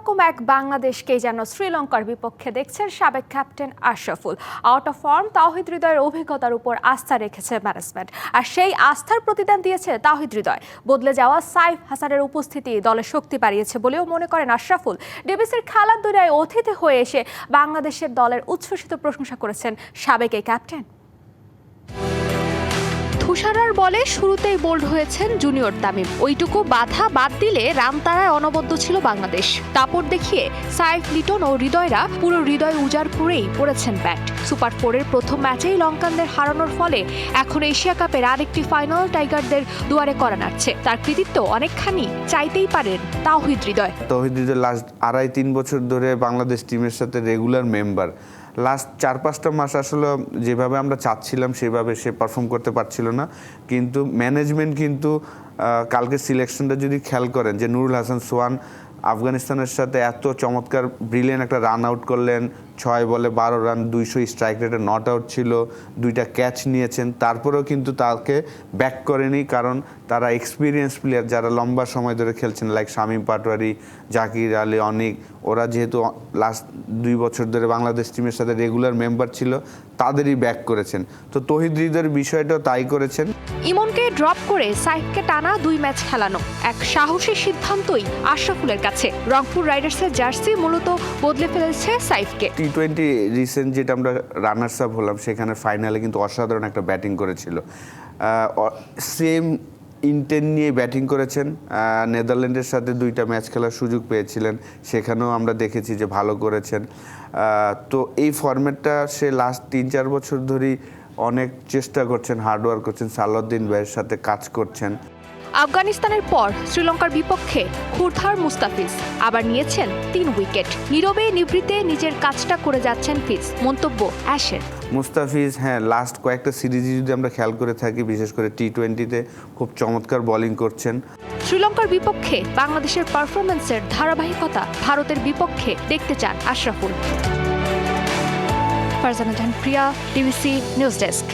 অন্যরকম এক বাংলাদেশকেই যেন শ্রীলঙ্কার বিপক্ষে দেখছেন সাবেক captain Ashraful. Out of form Towhid হৃদয়ের অভিজ্ঞতার উপর আস্থা রেখেছে ম্যানেজমেন্ট আর সেই আস্থার প্রতিদান দিয়েছে তাওহিদ হৃদয়। বদলে যাওয়া সাইফ হাসানের উপস্থিতি দলে শক্তি বাড়িয়েছে বলেও মনে করেন আশরাফুল। ডিবিসির খেলার দুনিয়ায় অতিথি হয়ে এসে বাংলাদেশের দলের উচ্ছ্বসিত প্রশংসা করেছেন সাবেক এই ক্যাপ্টেন। তুষারার বলে শুরুতেই বোল্ড হয়েছেন জুনিয়র তামিম। ওইটুকু বাধা বাদ দিলে রামতারায় অনবদ্য ছিল বাংলাদেশ। তাপর দেখিয়ে সাইফ লিটন ও হৃদয়রা পুরো হৃদয় উজাড় করেই পড়েছেন ব্যাট। সুপার ফোরের প্রথম ম্যাচেই লঙ্কানদের হারানোর ফলে এখন এশিয়া কাপের আরেকটি ফাইনাল টাইগারদের দুয়ারে করা নাড়ছে। তার কৃতিত্ব অনেকখানি চাইতেই পারেন তাওহিদ হৃদয়। তহিদিদের লাস্ট আড়াই তিন বছর ধরে বাংলাদেশ টিমের সাথে রেগুলার মেম্বার লাস্ট চার পাঁচটা মাস আসলে যেভাবে আমরা চাচ্ছিলাম, সেভাবে সে পারফর্ম করতে পারছিল না। কিন্তু ম্যানেজমেন্ট কিন্তু কালকে সিলেকশনটা যদি খেয়াল করেন যে নুরুল হাসান সোয়ান আফগানিস্তানের সাথে এত চমৎকার ব্রিলিয়ান একটা রান আউট করলেন। ছয় বলে বারো রান দুইশো স্ট্রাইক রেটে নট আউট ছিল। দুইটা ক্যাচ নিয়েছেন। তারপরেও কিন্তু তাকে ব্যাক করেনি কারণ তারা এক্সপিরিয়েন্স প্লেয়ার যারা লম্বা সময় ধরে খেলছেন লাইক শামীম পাটোয়ারি, জাকির আলী, অনিক, ওরা যেহেতু লাস্ট দুই বছর ধরে বাংলাদেশ টিমের সাথে রেগুলার মেম্বার ছিল তাদেরই ব্যাক করেছেন। তো তহিদ হৃদয়ের বিষয়টাও তাই করেছেন। ইমনকে ড্রপ করে সাইফকে টানা দুই ম্যাচ খেলানো। এক সাহসী সিদ্ধান্তই আশরাফুলের কাছে। রংপুর রাইডার্সের জার্সি মূলত বদলে ফেলেছে সাইফকে। টি টোয়েন্টি রিসেন্ট যেটা আমরা রানার্স আপ হলাম সেখানে ফাইনালে কিন্তু অসাধারণ একটা ব্যাটিং করেছিল। সেম ইন্টেন নিয়ে ব্যাটিং করেছেন নেদারল্যান্ডের সাথে দুইটা ম্যাচ খেলার সুযোগ পেয়েছিলেন, সেখানেও আমরা দেখেছি যে ভালো করেছেন। তো এই ফর্ম্যাটটা সে লাস্ট তিন চার বছর ধরেই অনেক চেষ্টা করছেন হার্ডওয়ার্ক করছেন, সালাউদ্দিন ভাইয়ের সাথে কাজ করছেন। আফগানিস্তানের পর শ্রীলঙ্কার বিপক্ষে খুরধার মুস্তাফিজ। আবার নিয়েছেন তিন উইকেট। নীরবে নিভৃতে নিজের কাজটা করে যাচ্ছেন ফিজ। মন্তব্য অ্যাশের। মুস্তাফিজ হ্যাঁ লাস্ট কয়েকটা সিরিজে যদি আমরা খেয়াল করে থাকি বিশেষ করে টি টোয়েন্টিতে খুব চমৎকার বোলিং করছেন। শ্রীলঙ্কার বিপক্ষে বাংলাদেশের পারফরমেন্সের ধারাবাহিকতা ভারতের বিপক্ষে দেখতে চান Ashraful. Farzana Jahan Priya DBC news desk